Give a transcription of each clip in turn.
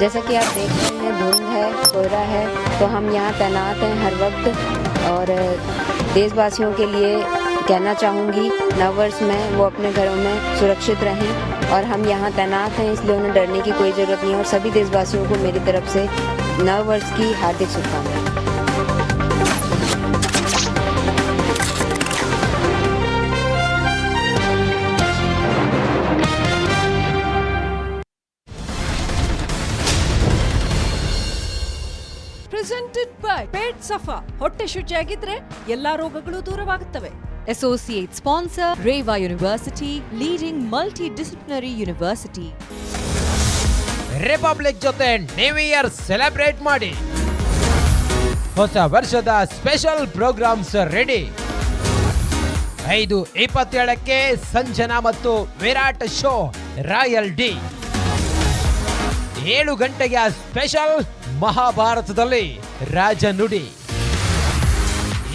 जैसा कि आप देख रहे हैं धुंध है कोहरा है तो हम यहाँ तैनात हैं हर वक्त। और देशवासियों के लिए कहना चाहूँगी नववर्ष में वो अपने घरों में सुरक्षित रहें और हम यहाँ तैनात हैं, इसलिए उन्हें डरने की कोई ज़रूरत नहीं और सभी देशवासियों को मेरी तरफ़ से नववर्ष की हार्दिक शुभकामनाएँ। ಸಫಾ ಹೊಟ್ಟೆ ಶುಚಿಯಾಗಿದ್ರೆ ಎಲ್ಲಾ ರೋಗಗಳು ದೂರವಾಗುತ್ತವೆ. Associate sponsor Reva university leading multi multidisciplinary university republic ಜೊತೆ ನ್ಯೂ ಇಯರ್ ಸೆಲೆಬ್ರೇಟ್ ಮಾಡಿ. ಹೊಸ ವರ್ಷದ ಸ್ಪೆಷಲ್ ಪ್ರೋಗ್ರಾಮ್ಸ್ ರೆಡಿ ಐದು ಇಪ್ಪತ್ತೇಳಕ್ಕೆ ಸಂಜನಾ ಮತ್ತು ವಿರಾಟ್ ಶೋ ರಾಯಲ್ ಡಿ ಏಳು ಗಂಟೆಗೆ ಸ್ಪೆಷಲ್ ಮಹಾಭಾರತದಲ್ಲಿ ರಾಜ ನುಡಿ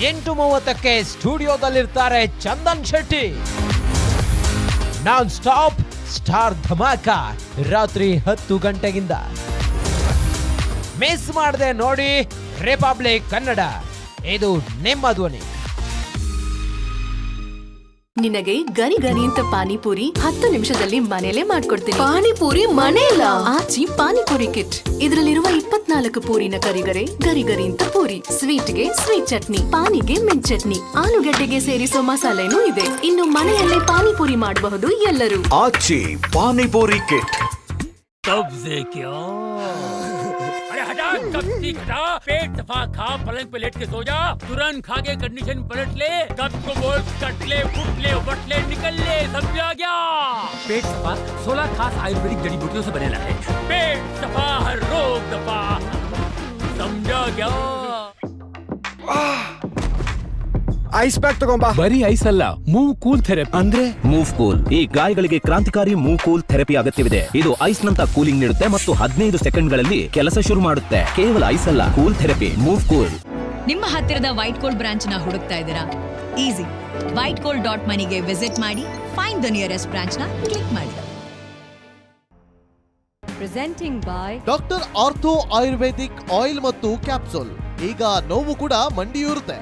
ಎಂಟು ಮೂವತ್ತಕ್ಕೆ ಸ್ಟುಡಿಯೋದಲ್ಲಿರ್ತಾರೆ Chandan Shetty. Non stop star Dhamaka ರಾತ್ರಿ ಹತ್ತು ಗಂಟೆಗಿಂದ. ಮಿಸ್ ಮಾಡದೆ ನೋಡಿ ರಿಪಬ್ಲಿಕ್ ಕನ್ನಡ ಇದು ನಿಮ್ಮ ಧ್ವನಿ. ನಿನಗೆ ಗರಿ ಗರಿ ಅಂತ ಪಾನಿಪುರಿ ಹತ್ತು ನಿಮಿಷದಲ್ಲಿ ಮನೇಲೆ ಮಾಡ್ಕೊಡ್ತೀನಿ. ಪಾನಿಪುರಿ ಮನೆಯಲ್ಲ? ಆಚಿ ಪಾನಿಪುರಿ ಕಿಟ್ ಇದರಲ್ಲಿರುವ ಇಪ್ಪತ್ನಾಲ್ಕು ಪೂರಿನ ಕರಿಗರೆ ಗರಿ ಗರಿ ಅಂತ ಪೂರಿ. ಸ್ವೀಟ್ಗೆ ಸ್ವೀಟ್ ಚಟ್ನಿ ಪಾನಿಗೆ ಮಿಂಟ್ ಚಟ್ನಿ. ಆಲೂಗೆಡ್ಡೆಗೆ ಸೇರಿಸೋ ಮಸಾಲೆನೂ ಇದೆ. ಇನ್ನು ಮನೆಯಲ್ಲೇ ಪಾನಿಪುರಿ ಮಾಡಬಹುದು ಎಲ್ಲರೂ. ಆಚಿ ಪಾನಿಪುರಿ ಕಿಟ್ तब सीख पेट दफ़ा खा पलंग पे लेट के सो जा। तुरंत खा के कंडीशन पलट ले। कब को बोल कट ले फुट ले उबट ले निकल ले समझ आ गया? पेट सफ़ा सोलह खास आयुर्वेदिक जड़ी बूटियों से बने है पेट सफ़ा हर रोग दफ़ा समझा गया? ಐಸ್ ಪ್ಯಾಕ್ ತಗೊಂಬಾ. ಬರೀ ಐಸ್ ಅಲ್ಲ ಮೂವ್ ಕೂಲ್ ಥೆರಪಿ ಅಂದ್ರೆ? Moov cool. ಈ ಗಾಯಗಳಿಗೆ ಕ್ರಾಂತಿಕಾರಿ ಮೂವ್ ಕೂಲ್ ಥೆರಪಿ ಅಗತ್ಯವಿದೆ. ಇದು ಐಸ್ ನಂತ ಕೂಲಿಂಗ್ ನೀಡುತ್ತೆ ಮತ್ತು ಹದಿನೈದು ಸೆಕೆಂಡ್ಗಳಲ್ಲಿ ಕೆಲಸ ಶುರು ಮಾಡುತ್ತೆ. ಕೇವಲ ಐಸ್ ಅಲ್ಲ ಕೂಲ್ ಥೆರಪಿ ಮೂವ್ ಕೂಲ್. ನಿಮ್ಮ ಹತ್ತಿರದ ವೈಟ್ ಕೋಲ್ಡ್ ಬ್ರಾಂಚ್ನ ಹುಡುಕ್ತಾ ಇದ್ದೀರಾ? ಈಸಿ ವೈಟ್ ಕೋಲ್ಡ್ ಡಾಟ್ ಮನಿಗೆ ವಿಸಿಟ್ ಮಾಡಿ ಫೈಂಡ್ ದ ನಿಯರೆಸ್ಟ್ ಬ್ರಾಂಚ್ನ ಕ್ಲಿಕ್ ಮಾಡಿ. Presenting by doctor ortho ayurvedic oil ಮತ್ತು ಕ್ಯಾಪ್ಸೂಲ್ ಈಗ ನೋವು ಕೂಡ ಮಂಡಿಯೂರುತ್ತೆ.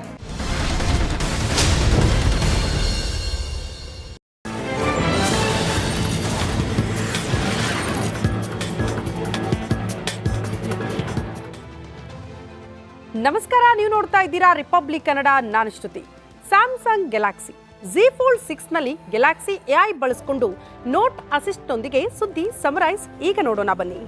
ನಮಸ್ಕಾರ, ನೀವು ನೋಡ್ತಾ ಇದ್ದೀರಾ ರಿಪಬ್ಲಿಕ್ ಕನ್ನಡ ನಾನು Shruti. Samsung Galaxy Z fold ಸಿಕ್ಸ್ನಲ್ಲಿ Galaxy AI ಬಳಸಿಕೊಂಡು ನೋಟ್ ಅಸಿಸ್ಟ್ ನೊಂದಿಗೆ ಸುದ್ದಿ ಸಮರೈಸ್ ಈಗ ನೋಡೋಣ ಬನ್ನಿ.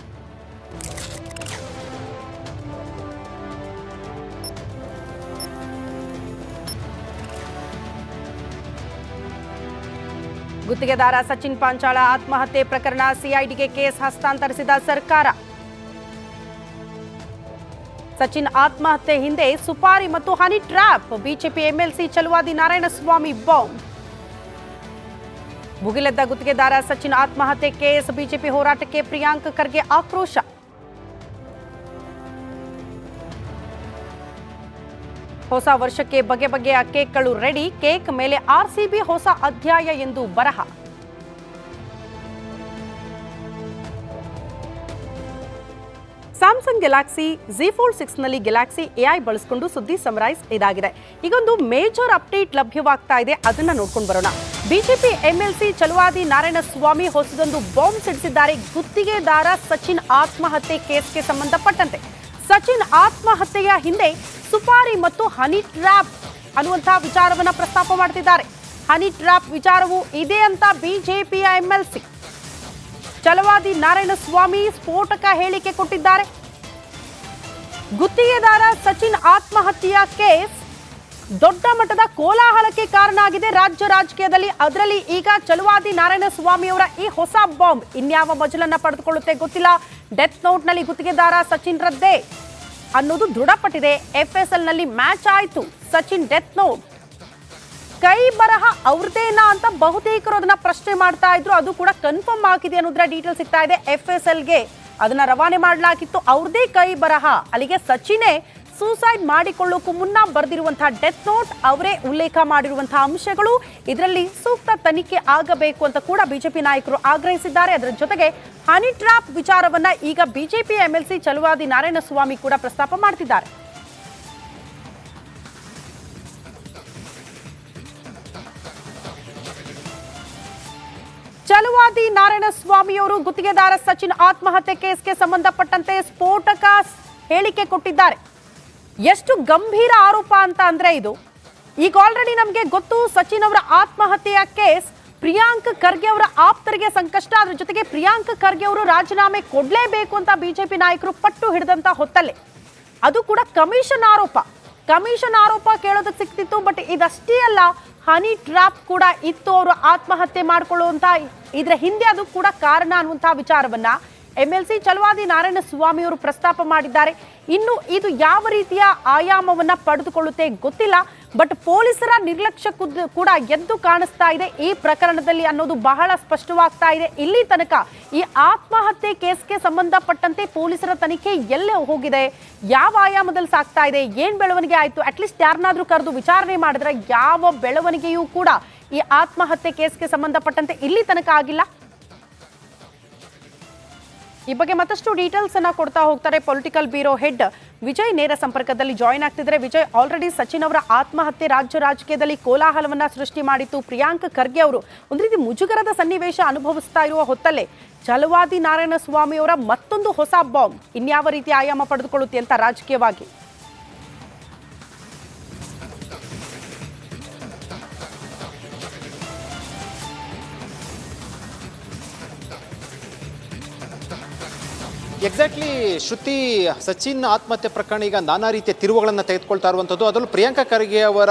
ಗುತ್ತಿಗೆದಾರ ಸಚಿನ್ ಪಾಂಚಾಳ ಆತ್ಮಹತ್ಯೆ ಪ್ರಕರಣ ಸಿಐಡಿಗೆ ಕೇಸ್ ಹಸ್ತಾಂತರಿಸಿದ ಸರ್ಕಾರ. ಸಚಿನ್ ಆತ್ಮಹತ್ಯೆ ಹಿಂದೆ ಸುಪಾರಿ ಮತ್ತು honey trap, BJP MLC Chaluvadi Narayanaswamy bomb ಭುಗಿಲೆದ್ದ ಗುತ್ತಿಗೆದಾರ ಸಚಿನ್ ಆತ್ಮಹತ್ಯೆ ಕೇಸ್, ಬಿಜೆಪಿ ಹೋರಾಟಕ್ಕೆ ಪ್ರಿಯಾಂಕ್ ಖರ್ಗೆ ಆಕ್ರೋಶ. ಹೊಸ ವರ್ಷಕ್ಕೆ ಬಗೆ ಬಗೆಯ ಕೇಕ್ಗಳು ರೆಡಿ, ಕೇಕ್ ಮೇಲೆ ಆರ್ಸಿಬಿ ಹೊಸ ಅಧ್ಯಾಯ ಎಂದು ಬರಹ. ಸ್ಯಾಮ್ಸಂಗ್ ಗೆಲಾಕ್ಸಿ ಜಿ ಫೋರ್ ಸಿಕ್ಸ್ನಲ್ಲಿ ಗೆಲಾಕ್ಸಿ ಐ ಬಳಸಿಕೊಂಡು ಸುದ್ದಿ ಸಮರೈಸ್ ಇದಾಗಿದೆ. ಈಗೊಂದು ಮೇಜರ್ ಅಪ್ಡೇಟ್ ಲಭ್ಯವಾಗ್ತಾ ಇದೆ, ಅದನ್ನ ನೋಡ್ಕೊಂಡು ಬರೋಣ. ಬಿಜೆಪಿ ಎಂಎಲ್ಸಿ ಚಲುವಾದಿ ನಾರಾಯಣಸ್ವಾಮಿ ಹೊಸದೊಂದು ಬಾಂಬ್ ಸಿಡಿಸಿದ್ದಾರೆ. ಗುತ್ತಿಗೆದಾರ ಸಚಿನ್ ಆತ್ಮಹತ್ಯೆ ಕೇಸ್ಗೆ ಸಂಬಂಧಪಟ್ಟಂತೆ. ಸಚಿನ್ ಆತ್ಮಹತ್ಯೆಯ ಹಿಂದೆ ಸುಪಾರಿ ಮತ್ತು ಹನಿ ಟ್ರ್ಯಾಪ್ ಅನ್ನುವಂತಹ ವಿಚಾರವನ್ನ ಪ್ರಸ್ತಾಪ ಮಾಡ್ತಿದ್ದಾರೆ. ಹನಿ ಟ್ರ್ಯಾಪ್ ವಿಚಾರವು ಇದೆ ಅಂತ ಬಿಜೆಪಿಯ ಎಂಎಲ್ಸಿ ಚಲವಾದಿ ನಾರಾಯಣಸ್ವಾಮಿ ಸ್ಫೋಟಕ ಹೇಳಿಕೆ ಕೊಟ್ಟಿದ್ದಾರೆ. ಗುತ್ತಿಗೆದಾರ ಸಚಿನ್ ಆತ್ಮಹತ್ಯೆಯ ಕೇಸ್ ದೊಡ್ಡ ಮಟ್ಟದ ಕೋಲಾಹಲಕ್ಕೆ ಕಾರಣ ಆಗಿದೆ. ರಾಜ್ಯ ರಾಜಕೀಯದಲ್ಲಿ ಅದರಲ್ಲಿ ಈಗ ಚಲುವಾದಿ ನಾರಾಯಣಸ್ವಾಮಿ ಅವರ ಈ ಹೊಸ ಬಾಂಬ್ ಇನ್ಯಾವ ಮಜಲನ್ನ ಪಡೆದುಕೊಳ್ಳುತ್ತೆ ಗೊತ್ತಿಲ್ಲ. ಡೆತ್ ನೋಟ್ನಲ್ಲಿ ಗುತ್ತಿಗೆದಾರ ಸಚಿನ್ ರದ್ದೆ ಅನ್ನೋದು ದೃಢಪಟ್ಟಿದೆ. ಎಫ್ಎಸ್ಎಲ್ನಲ್ಲಿ ಮ್ಯಾಚ್ ಆಯಿತು. Sachin death note. ಕೈ ಬರಹ ಅವ್ರದೇನಾ ಅಂತ ಬಹುತೇಕರು ಅದನ್ನ ಪ್ರಶ್ನೆ ಮಾಡ್ತಾ ಇದ್ರು. ಅದು ಕೂಡ ಕನ್ಫರ್ಮ್ ಆಗಿದೆ ಅನ್ನೋದ್ರ ಡೀಟೇಲ್ ಸಿಗ್ತಾ ಇದೆ. ಎಫ್ ಎಸ್ ಎಲ್ಗೆ ಅದನ್ನ ರವಾನೆ ಮಾಡಲಾಗಿತ್ತು. ಅವ್ರದೇ ಕೈ ಬರಹ. ಅಲ್ಲಿಗೆ ಸಚಿನೇ ಸೂಸೈಡ್ ಮಾಡಿಕೊಳ್ಳೋಕ್ಕೂ ಮುನ್ನ ಬರೆದಿರುವಂತಹ ಡೆತ್ ನೋಟ್ ಅವರೇ ಉಲ್ಲೇಖ ಮಾಡಿರುವಂತಹ ಅಂಶಗಳು ಇದರಲ್ಲಿ ಸೂಕ್ತ ತನಿಖೆ ಆಗಬೇಕು ಅಂತ ಕೂಡ ಬಿಜೆಪಿ ನಾಯಕರು ಆಗ್ರಹಿಸಿದ್ದಾರೆ. ಅದರ ಜೊತೆಗೆ ಹನಿ ಟ್ರಾಪ್ ವಿಚಾರವನ್ನ ಈಗ ಬಿಜೆಪಿ ಎಂಎಲ್ಸಿ ಚಲುವಾದಿ ನಾರಾಯಣಸ್ವಾಮಿ ಕೂಡ ಪ್ರಸ್ತಾಪ ಮಾಡ್ತಿದ್ದಾರೆ. ಚಲುವಾದಿ ನಾರಾಯಣಸ್ವಾಮಿಯವರು ಗುತ್ತಿಗೆದಾರ ಸಚಿನ್ ಆತ್ಮಹತ್ಯೆ ಕೇಸ್ಗೆ ಸಂಬಂಧಪಟ್ಟಂತೆ ಸ್ಫೋಟಕ ಹೇಳಿಕೆ ಕೊಟ್ಟಿದ್ದಾರೆ. ಎಷ್ಟು ಗಂಭೀರ ಆರೋಪ ಅಂತ ಅಂದ್ರೆ ಇದು. ಈಗ ಆಲ್ರೆಡಿ ನಮಗೆ ಗೊತ್ತು ಸಚಿನ್ ಅವರ ಆತ್ಮಹತ್ಯೆಯ ಕೇಸ್. ಪ್ರಿಯಾಂಕ್ ಖರ್ಗೆ ಅವರ ಆಪ್ತರಿಗೆ ಸಂಕಷ್ಟ. ಅದ್ರ ಜೊತೆಗೆ ಪ್ರಿಯಾಂಕ್ ಖರ್ಗೆ ಅವರು ರಾಜೀನಾಮೆ ಕೊಡಲೇಬೇಕು ಅಂತ ಬಿಜೆಪಿ ನಾಯಕರು ಪಟ್ಟು ಹಿಡಿದಂತ ಹೊತ್ತಲ್ಲೇ. ಅದು ಕೂಡ ಕಮಿಷನ್ ಆರೋಪ. ಕಮಿಷನ್ ಆರೋಪ ಕೇಳೋದಕ್ಕೆ ಸಿಕ್ತಿತ್ತು, ಬಟ್ ಇದಷ್ಟೇ ಅಲ್ಲ, ಹನಿ ಟ್ರಾಪ್ ಕೂಡ ಇತ್ತು, ಅವರು ಆತ್ಮಹತ್ಯೆ ಮಾಡ್ಕೊಳ್ಳುವಂತ, ಇದರ ಹಿಂದೆ ಅದು ಕೂಡ ಕಾರಣ ಅನ್ನುವಂತಹ ವಿಚಾರವನ್ನ M L C Chaluvadi Narayanaswamy ಅವರು ಪ್ರಸ್ತಾಪ ಮಾಡಿದ್ದಾರೆ. ಇನ್ನು ಇದು ಯಾವ ರೀತಿಯ ಆಯಾಮವನ್ನ ಪಡೆದುಕೊಳ್ಳುತ್ತೆ ಗೊತ್ತಿಲ್ಲ. ಬಟ್ ಪೊಲೀಸರ ನಿರ್ಲಕ್ಷ್ಯ ಕೂಡ ಎದ್ದು ಕಾಣಿಸ್ತಾ ಇದೆ. ಈ ಪ್ರಕರಣದಲ್ಲಿ ಅನ್ನೋದು ಬಹಳ ಸ್ಪಷ್ಟವಾಗ್ತಾ ಇದೆ. ಇಲ್ಲಿ ತನಕ ಈ ಆತ್ಮಹತ್ಯೆ ಕೇಸ್ಗೆ ಸಂಬಂಧಪಟ್ಟಂತೆ ಪೊಲೀಸರ ತನಿಖೆ ಎಲ್ಲೇ ಹೋಗಿದೆ? ಯಾವ ಆಯಾಮದಲ್ಲಿ ಸಾಕ್ತಾ ಇದೆ? ಏನ್ ಬೆಳವಣಿಗೆ ಆಯಿತು? ಅಟ್ಲೀಸ್ಟ್ ಯಾರನ್ನಾದ್ರೂ ಕರೆದು ವಿಚಾರಣೆ ಮಾಡಿದ್ರೆ ಯಾವ ಬೆಳವಣಿಗೆಯೂ ಕೂಡ ಈ ಆತ್ಮಹತ್ಯೆ ಕೇಸ್ಗೆ ಸಂಬಂಧಪಟ್ಟಂತೆ ಇಲ್ಲಿ ತನಕ ಆಗಿಲ್ಲ. ಈ ಬಗ್ಗೆ ಮತ್ತಷ್ಟು ಡೀಟೇಲ್ಸ್ ಅನ್ನ ಕೊಡ್ತಾ ಹೋಗ್ತಾರೆ ಪೊಲಿಟಿಕಲ್ ಬ್ಯೂರೋ ಹೆಡ್ ವಿಜಯ್ ನೇರ ಸಂಪರ್ಕದಲ್ಲಿ ಜಾಯಿನ್ ಆಗ್ತಿದ್ರೆ ವಿಜಯ್ ಆಲ್ರೆಡಿ ಸಚಿನ್ ಅವರ ಆತ್ಮಹತ್ಯೆ ರಾಜ್ಯ ರಾಜಕೀಯದಲ್ಲಿ ಕೋಲಾಹಲವನ್ನ ಸೃಷ್ಟಿ ಮಾಡಿತ್ತು ಪ್ರಿಯಾಂಕ್ ಖರ್ಗೆ ಅವರು ಒಂದು ರೀತಿ ಮುಜುಗರದ ಸನ್ನಿವೇಶ ಅನುಭವಿಸ್ತಾ ಇರುವ ಹೊತ್ತಲ್ಲೇ ಛಲವಾದಿ ನಾರಾಯಣ ಸ್ವಾಮಿ ಅವರ ಮತ್ತೊಂದು ಹೊಸ ಬಾಂಬ್ ಇನ್ಯಾವ ರೀತಿ ಆಯಾಮ ಪಡೆದುಕೊಳ್ಳುತ್ತೆ ಅಂತ ರಾಜಕೀಯವಾಗಿ? ಎಕ್ಸಾಕ್ಟ್ಲಿ ಶ್ರುತಿ ಸಚಿನ್ ಆತ್ಮಹತ್ಯೆ ಪ್ರಕರಣ ಈಗ ನಾನಾ ರೀತಿಯ ತಿರುವುಗಳನ್ನು ತೆಗೆದುಕೊಳ್ತಾ ಇರುವಂಥದ್ದು. ಅದರಲ್ಲೂ ಪ್ರಿಯಾಂಕಾ ಖರ್ಗೆ ಅವರ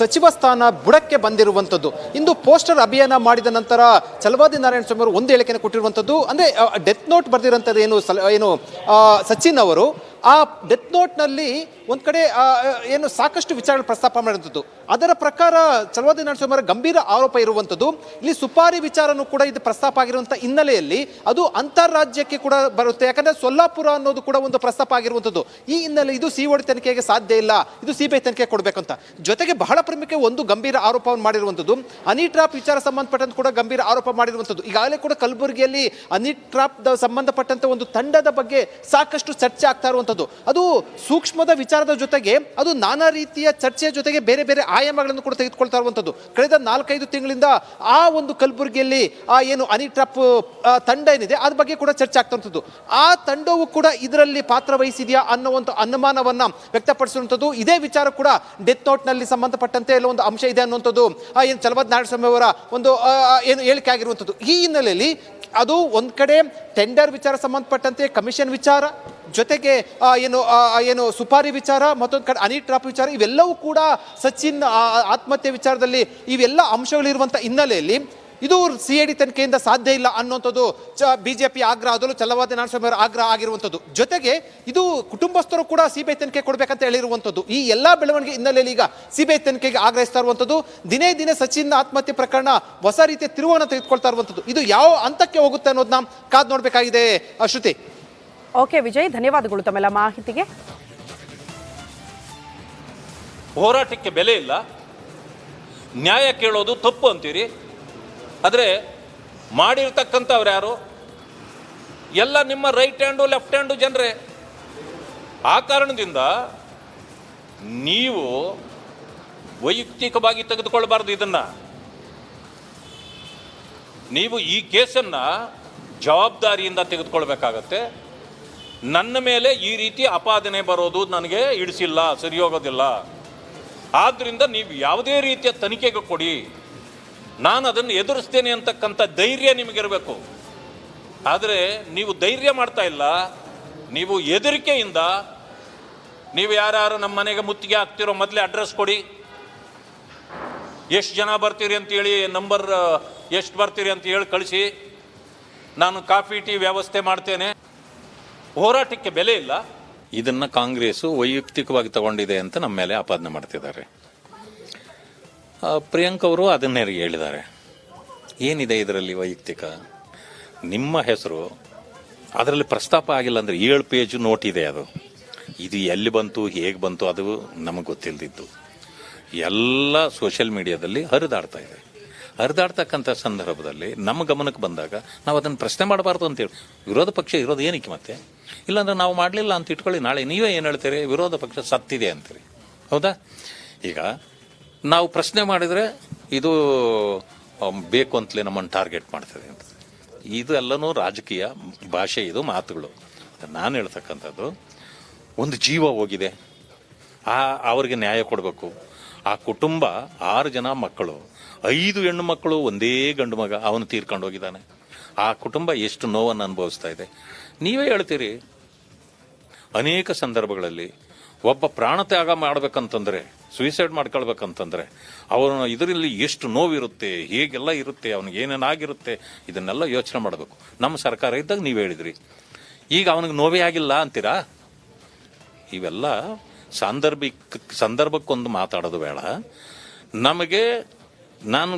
ಸಚಿವ ಸ್ಥಾನ ಬುಡಕ್ಕೆ ಬಂದಿರುವಂಥದ್ದು. ಇಂದು ಪೋಸ್ಟರ್ ಅಭಿಯಾನ ಮಾಡಿದ ನಂತರ ಚಲವಾದಿ ನಾರಾಯಣ ಸ್ವಾಮಿ ಅವರು ಒಂದು ಹೇಳಿಕೆಯನ್ನು ಕೊಟ್ಟಿರುವಂಥದ್ದು. ಅಂದರೆ ಡೆತ್ ನೋಟ್ ಬರೆದಿರೋಂಥದ್ದು ಏನು, ಸಲ, ಏನು ಸಚಿನ್ ಅವರು. ಆ ಡೆತ್ ನೋಟ್ನಲ್ಲಿ ಒಂದು ಕಡೆ ಏನು ಸಾಕಷ್ಟು ವಿಚಾರಗಳು ಪ್ರಸ್ತಾಪ ಮಾಡಿರುವಂಥದ್ದು ಅದರ ಪ್ರಕಾರ ಚಲವಾದಿ ನಾರಾಯಣ ಗಂಭೀರ ಆರೋಪ ಇರುವಂಥದ್ದು. ಇಲ್ಲಿ ಸುಪಾರಿ ವಿಚಾರನೂ ಕೂಡ ಇದು ಪ್ರಸ್ತಾಪ ಆಗಿರುವಂಥ ಹಿನ್ನೆಲೆಯಲ್ಲಿ ಅದು ಅಂತಾರಾಜ್ಯಕ್ಕೆ ಕೂಡ ಬರುತ್ತೆ. ಯಾಕಂದರೆ ಸೊಲ್ಲಾಪುರ ಅನ್ನೋದು ಕೂಡ ಒಂದು ಪ್ರಸ್ತಾಪ ಆಗಿರುವಂಥದ್ದು. ಈ ಹಿನ್ನೆಲೆ ಇದು ಸಿಒಡಿ ತನಿಖೆಗೆ ಸಾಧ್ಯ ಇಲ್ಲ. ಇದು ಸಿಬಿಐ ತನಿಖೆ ಕೊಡಬೇಕಂತ. ಜೊತೆಗೆ ಬಹಳ ಪ್ರಮುಖ ಒಂದು ಗಂಭೀರ ಆರೋಪವನ್ನು ಮಾಡಿರುವಂಥದ್ದು. ಅನಿ ಟ್ರಾಪ್ ವಿಚಾರ ಸಂಬಂಧಪಟ್ಟಂತೆ ಕೂಡ ಗಂಭೀರ ಆರೋಪ ಮಾಡಿರುವಂಥದ್ದು. ಈಗಾಗಲೇ ಕೂಡ ಕಲಬುರಗಿಯಲ್ಲಿ ಅನಿ ಟ್ರಾಪ್ ಸಂಬಂಧಪಟ್ಟಂತೆ ಒಂದು ತಂಡದ ಬಗ್ಗೆ ಸಾಕಷ್ಟು ಚರ್ಚೆ ಆಗ್ತಾ ಇರುವಂಥದ್ದು. ಅದು ಸೂಕ್ಷ್ಮದ ವಿಚಾರದ ಜೊತೆಗೆ ಅದು ನಾನಾ ರೀತಿಯ ಚರ್ಚೆಯ ಜೊತೆಗೆ ಬೇರೆ ಬೇರೆ ಆಯಾಮಗಳನ್ನು ಕೂಡ ತೆಗೆದುಕೊಳ್ತಾ ಇರುವಂಥದ್ದು. ಕಳೆದ ನಾಲ್ಕೈದು ತಿಂಗಳಿಂದ ಆ ಒಂದು ಕಲಬುರಗಿಯಲ್ಲಿ ಆ ಏನು ಅನಿಟ್ರಪ್ ಟ್ರಾಪ್ ತಂಡ ಏನಿದೆ, ಅದ್ರ ಬಗ್ಗೆ ಕೂಡ ಚರ್ಚೆ ಆಗ್ತಾ ಇರುವಂಥದ್ದು. ಆ ತಂಡವು ಕೂಡ ಇದರಲ್ಲಿ ಪಾತ್ರ ವಹಿಸಿದೆಯಾ ಅನ್ನುವಂಥ ಅನುಮಾನವನ್ನು ವ್ಯಕ್ತಪಡಿಸಿರುವಂಥದ್ದು. ಇದೇ ವಿಚಾರ ಕೂಡ ಡೆತ್ ನೋಟ್ನಲ್ಲಿ ಸಂಬಂಧಪಟ್ಟಂತೆ ಎಲ್ಲ ಒಂದು ಅಂಶ ಇದೆ ಅನ್ನುವಂಥದ್ದು ಏನು ಚಲವದ್ ನಾರಾಯಣಸ್ವಾಮಿ ಅವರ ಒಂದು ಏನು ಹೇಳಿಕೆ ಆಗಿರುವಂಥದ್ದು. ಈ ಹಿನ್ನೆಲೆಯಲ್ಲಿ ಅದು ಒಂದು ಕಡೆ ಟೆಂಡರ್ ವಿಚಾರ ಸಂಬಂಧಪಟ್ಟಂತೆ ಕಮಿಷನ್ ವಿಚಾರ ಜೊತೆಗೆ ಏನು ಏನು ಸುಪಾರಿ ವಿಚಾರ, ಮತ್ತೊಂದು ಕಡೆ ಅನಿಲ್ ಟ್ರಾಪ್ ವಿಚಾರ, ಇವೆಲ್ಲವೂ ಕೂಡ ಸಚಿನ್ ಆತ್ಮಹತ್ಯೆ ವಿಚಾರದಲ್ಲಿ ಇವೆಲ್ಲ ಅಂಶಗಳಿರುವಂಥ ಹಿನ್ನೆಲೆಯಲ್ಲಿ ಇದು ಸಿ ಐ ಡಿ ತನಿಖೆಯಿಂದ ಸಾಧ್ಯ ಇಲ್ಲ ಅನ್ನುವಂಥದ್ದು ಚ ಬಿ ಜೆ ಪಿ ಆಗ್ರಹ, ಅದರಲ್ಲೂ ಚಲವಾದಿ ನಾರಾಯಣಸ್ವಾಮಿ ಆಗ್ರಹ ಆಗಿರುವಂಥದ್ದು. ಜೊತೆಗೆ ಇದು ಕುಟುಂಬಸ್ಥರು ಕೂಡ ಸಿ ಬಿ ಐ ತನಿಖೆ ಕೊಡಬೇಕಂತ ಹೇಳಿರುವಂಥದ್ದು. ಈ ಎಲ್ಲ ಬೆಳವಣಿಗೆ ಹಿನ್ನೆಲೆಯಲ್ಲಿ ಈಗ ಸಿ ಬಿ ಐ ತನಿಖೆಗೆ ಆಗ್ರಹಿಸ್ತಾ ಇರುವಂಥದ್ದು. ದಿನೇ ದಿನೇ ಸಚಿನ್ ಆತ್ಮಹತ್ಯೆ ಪ್ರಕರಣ ಹೊಸ ರೀತಿಯ ತಿರುವನ್ನು ತೆಗೆದುಕೊಳ್ತಾ ಇರುವಂಥದ್ದು. ಇದು ಯಾವ ಹಂತಕ್ಕೆ ಹೋಗುತ್ತೆ ಅನ್ನೋದನ್ನ ಕಾದು ನೋಡಬೇಕಾಗಿದೆ ಶ್ರುತಿ ಓಕೆ ವಿಜಯ್, ಧನ್ಯವಾದಗಳು ತಮ್ಮೆಲ್ಲ ಮಾಹಿತಿಗೆ. ಹೋರಾಟಕ್ಕೆ ಬೆಲೆ ಇಲ್ಲ. ನ್ಯಾಯ ಕೇಳೋದು ತಪ್ಪು ಅಂತೀರಿ. ಆದರೆ ಮಾಡಿರ್ತಕ್ಕಂಥವ್ರು ಯಾರು? ಎಲ್ಲ ನಿಮ್ಮ ರೈಟ್ ಹ್ಯಾಂಡು ಲೆಫ್ಟ್ ಹ್ಯಾಂಡು ಜನರೇ. ಆ ಕಾರಣದಿಂದ ನೀವು ವೈಯಕ್ತಿಕವಾಗಿ ತೆಗೆದುಕೊಳ್ಬಾರ್ದು ಇದನ್ನು. ನೀವು ಈ ಕೇಸನ್ನು ಜವಾಬ್ದಾರಿಯಿಂದ ತೆಗೆದುಕೊಳ್ಬೇಕಾಗತ್ತೆ. ನನ್ನ ಮೇಲೆ ಈ ರೀತಿ ಅಪಾದನೆ ಬರೋದು ನನಗೆ ಇಡಿಸಿಲ್ಲ ಸರಿ ಹೋಗೋದಿಲ್ಲ ಆದ್ದರಿಂದ ನೀವು ಯಾವುದೇ ರೀತಿಯ ತನಿಖೆಗೆ ಕೊಡಿ. ನಾನು ಅದನ್ನು ಎದುರಿಸ್ತೇನೆ ಅಂತಕ್ಕಂಥ ಧೈರ್ಯ ನಿಮಗಿರಬೇಕು. ಆದರೆ ನೀವು ಧೈರ್ಯ ಮಾಡ್ತಾ ಇಲ್ಲ. ನೀವು ಹೆದರಿಕೆಯಿಂದ ನೀವು ಯಾರ್ಯಾರು ನಮ್ಮ ಮನೆಗೆ ಮುತ್ತಿಗೆ ಹಾಕ್ತಿರೋ ಮೊದಲೇ ಅಡ್ರೆಸ್ ಕೊಡಿ. ಎಷ್ಟು ಜನ ಬರ್ತೀರಿ ಅಂತೇಳಿ ನಂಬರ್, ಎಷ್ಟು ಬರ್ತೀರಿ ಅಂತ ಹೇಳಿ ಕಳಿಸಿ. ನಾನು ಕಾಫಿ, ಟೀ ವ್ಯವಸ್ಥೆ ಮಾಡ್ತೇನೆ. ಹೋರಾಟಕ್ಕೆ ಬೆಲೆ ಇಲ್ಲ. ಇದನ್ನ ಕಾಂಗ್ರೆಸ್ ವೈಯಕ್ತಿಕವಾಗಿ ತಗೊಂಡಿದೆ ಅಂತ ನಮ್ಮ ಮೇಲೆ ಆಪಾದನೆ ಮಾಡ್ತಿದ್ದಾರೆ. ಪ್ರಿಯಾಂಕ ಅವರು ಅದನ್ನೇ ಹೇಳಿದ್ದಾರೆ. ಏನಿದೆ ಇದರಲ್ಲಿ ವೈಯಕ್ತಿಕ? ನಿಮ್ಮ ಹೆಸರು, ಅದರಲ್ಲಿ ಪ್ರಸ್ತಾಪ ಆಗಿಲ್ಲ ಅಂದರೆ ಏಳು ಪೇಜು ನೋಟ್ ಇದೆ ಅದು. ಇದು ಎಲ್ಲಿ ಬಂತು, ಹೇಗೆ ಬಂತು ಅದು ನಮಗೆ ಗೊತ್ತಿಲ್ಲದಿದ್ದು ಎಲ್ಲ ಸೋಷಿಯಲ್ ಮೀಡಿಯಾದಲ್ಲಿ ಹರಿದಾಡ್ತಾ ಇದೆ. ಹರಿದಾಡ್ತಕ್ಕಂಥ ಸಂದರ್ಭದಲ್ಲಿ ನಮ್ಮ ಗಮನಕ್ಕೆ ಬಂದಾಗ ನಾವು ಅದನ್ನು ಪ್ರಶ್ನೆ ಮಾಡಬಾರ್ದು ಅಂತೇಳಿ ವಿರೋಧ ಪಕ್ಷ ಇರೋದು ಏನಕ್ಕೆ ಮತ್ತೆ? ಇಲ್ಲಾಂದ್ರೆ ನಾವು ಮಾಡಲಿಲ್ಲ ಅಂತ ಇಟ್ಕೊಳ್ಳಿ, ನಾಳೆ ನೀವೇ ಏನು ಹೇಳ್ತೀರಿ? ವಿರೋಧ ಪಕ್ಷ ಸತ್ತಿದೆ ಅಂತೀರಿ. ಹೌದಾ? ಈಗ ನಾವು ಪ್ರಶ್ನೆ ಮಾಡಿದರೆ ಇದು ಬೇಕು ಅಂತಲೇ ನಮ್ಮನ್ನು ಟಾರ್ಗೆಟ್ ಮಾಡ್ತದೆ ಅಂತ. ಇದು ಎಲ್ಲನೂ ರಾಜಕೀಯ ಭಾಷೆ, ಇದು ಮಾತುಗಳು. ನಾನು ಹೇಳ್ತಕ್ಕಂಥದ್ದು, ಒಂದು ಜೀವ ಹೋಗಿದೆ. ಆ, ಅವ್ರಿಗೆ ನ್ಯಾಯ ಕೊಡಬೇಕು. ಆ ಕುಟುಂಬ, ಆರು ಜನ ಮಕ್ಕಳು. ಐದು ಹೆಣ್ಣು ಮಕ್ಕಳು ಒಂದೇ ಗಂಡು ಮಗ ಅವನು ತೀರ್ಕೊಂಡು ಹೋಗಿದ್ದಾನೆ. ಆ ಕುಟುಂಬ ಎಷ್ಟು ನೋವನ್ನು ಅನುಭವಿಸ್ತಾ ಇದೆ. ನೀವೇ ಹೇಳ್ತೀರಿ, ಅನೇಕ ಸಂದರ್ಭಗಳಲ್ಲಿ ಒಬ್ಬ ಪ್ರಾಣ ತ್ಯಾಗ ಮಾಡ್ಬೇಕಂತಂದ್ರೆ ಸುಯಿಸೈಡ್ ಮಾಡ್ಕೊಳ್ಬೇಕಂತಂದ್ರೆ, ಅವನ ಇದರಲ್ಲಿ ಎಷ್ಟು ನೋವಿರುತ್ತೆ, ಹೇಗೆಲ್ಲ ಇರುತ್ತೆ, ಅವನಿಗೆ ಏನೇನಾಗಿರುತ್ತೆ ಇದನ್ನೆಲ್ಲ ಯೋಚನೆ ಮಾಡಬೇಕು. ನಮ್ಮ ಸರ್ಕಾರ ಇದ್ದಾಗ ನೀವು ಹೇಳಿದ್ರಿ. ಈಗ ಅವನಿಗೆ ನೋವೇ ಆಗಿಲ್ಲ ಅಂತೀರಾ? ಇವೆಲ್ಲ ಸಾಂದರ್ಭಿಕ, ಸಂದರ್ಭಕ್ಕೊಂದು ಮಾತಾಡೋದು ಬೇಡ. ನಮಗೆ ನಾನು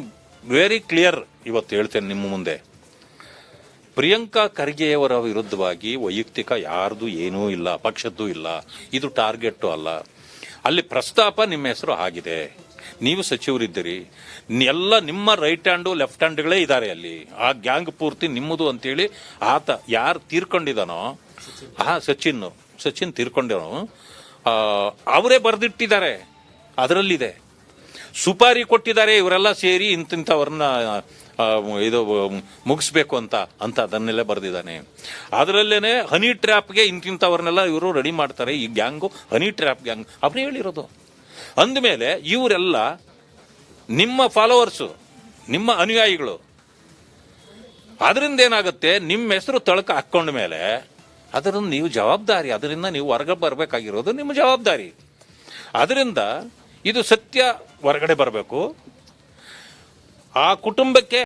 ವೆರಿ ಕ್ಲಿಯರ್ ಇವತ್ತು ಹೇಳ್ತೇನೆ ನಿಮ್ಮ ಮುಂದೆ. ಪ್ರಿಯಾಂಕಾ ಖರ್ಗೆಯವರ ವಿರುದ್ಧವಾಗಿ ವೈಯಕ್ತಿಕ ಯಾರ್ದು ಏನೂ ಇಲ್ಲ, ಪಕ್ಷದ್ದು ಇಲ್ಲ, ಇದು ಟಾರ್ಗೆಟ್ಟು ಅಲ್ಲ. ಅಲ್ಲಿ ಪ್ರಸ್ತಾಪ ನಿಮ್ಮ ಹೆಸರು ಆಗಿದೆ. ನೀವು ಸಚಿವರಿದ್ದೀರಿ. ಎಲ್ಲ ನಿಮ್ಮ ರೈಟ್ ಹ್ಯಾಂಡು ಲೆಫ್ಟ್ ಹ್ಯಾಂಡ್ಗಳೇ ಇದ್ದಾರೆ ಅಲ್ಲಿ. ಆ ಗ್ಯಾಂಗ್ ಪೂರ್ತಿ ನಿಮ್ಮದು ಅಂತೇಳಿ ಆತ ಯಾರು ತೀರ್ಕೊಂಡಿದ್ದಾನೋ, ಆ ಸಚಿನ್ ಸಚಿನ್ ತೀರ್ಕೊಂಡಿರೋ ಅವರೇ ಬರೆದಿಟ್ಟಿದ್ದಾರೆ. ಅದರಲ್ಲಿದೆ. ಸುಪಾರಿ ಕೊಟ್ಟಿದ್ದಾರೆ, ಇವರೆಲ್ಲ ಸೇರಿ ಇಂತಿಂಥವ್ರನ್ನ ಇದು, ಮುಗಿಸ್ಬೇಕು ಅಂತ ಅಂತ ಅದನ್ನೆಲ್ಲ ಬರೆದಿದ್ದಾನೆ. ಅದರಲ್ಲೇನೆ ಹನಿ ಟ್ರ್ಯಾಪ್ಗೆ ಇಂತಿಂಥವ್ರನ್ನೆಲ್ಲ ಇವರು ರೆಡಿ ಮಾಡ್ತಾರೆ, ಈ ಗ್ಯಾಂಗು, ಹನಿ ಟ್ರ್ಯಾಪ್ ಗ್ಯಾಂಗ್. ಅವರೇ ಹೇಳಿರೋದು. ಅಂದಮೇಲೆ ಇವರೆಲ್ಲ ನಿಮ್ಮ ಫಾಲೋವರ್ಸು, ನಿಮ್ಮ ಅನುಯಾಯಿಗಳು ಅದರಿಂದ ಏನಾಗುತ್ತೆ ನಿಮ್ಮ ಹೆಸರು ತಳಕ ಹಾಕ್ಕೊಂಡ ಮೇಲೆ ಅದರಿಂದ ನೀವು ಜವಾಬ್ದಾರಿ, ಅದರಿಂದ ನೀವು ಹೊರಗೆ ಬರಬೇಕಾಗಿರೋದು ನಿಮ್ಮ ಜವಾಬ್ದಾರಿ. ಅದರಿಂದ ಇದು ಸತ್ಯ ಹೊರಗಡೆ ಬರಬೇಕು. ಆ ಕುಟುಂಬಕ್ಕೆ